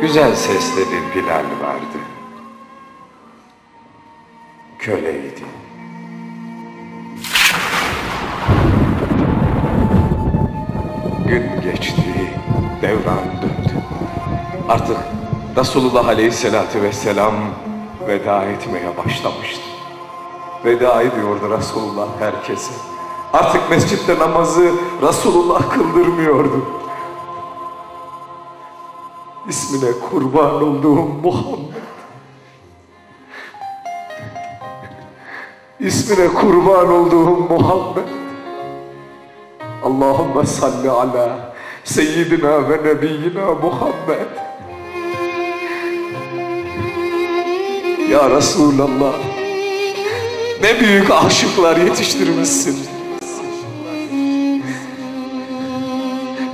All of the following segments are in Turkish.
Güzel sesli bir Bilal vardı. Köleydi. Gün geçti, devran döndü. Artık Resulullah Aleyhisselatü Vesselam veda etmeye başlamıştı. Veda ediyordu Resulullah herkese. Artık mescitte namazı Resulullah kıldırmıyordu. İsmine kurban olduğum Muhammed. İsmine kurban olduğum Muhammed. Allahümme salli ala seyyidina ve nebiyyina Muhammed. Ya Resulallah. Ne büyük aşıklar yetiştirmişsin.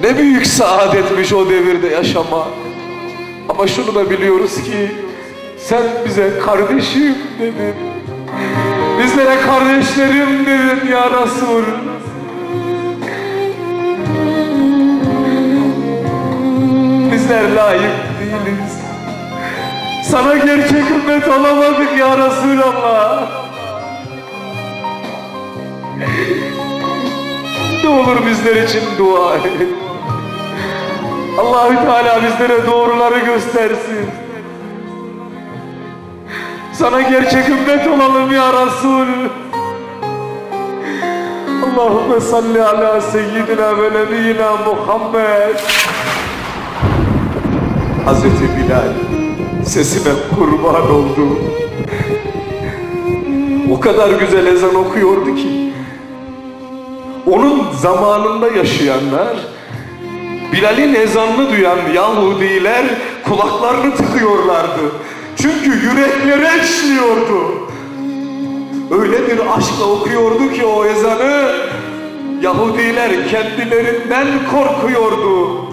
Ne büyük saadetmiş o devirde yaşamak. Ama şunu da biliyoruz ki sen bize kardeşim dedin. Bizlere kardeşlerim dedin ya Resul. Bizler layık değiliz. Sana gerçek ümmet olamadık ya Resulallah. Ne olur bizler için dua et. Allahü Teala bizlere doğruları göstersin. Sana gerçek ümmet olalım ya Resul. Allahümme salli ala seyyidina ve nebiyyina Muhammed. Hazreti Bilal sesine kurban oldu. O kadar güzel ezan okuyordu ki onun zamanında yaşayanlar Bilal'in ezanını duyan Yahudiler kulaklarını tıkıyorlardı. Çünkü yürekleri işliyordu. Öyle bir aşkla okuyordu ki o ezanı Yahudiler kendilerinden korkuyordu.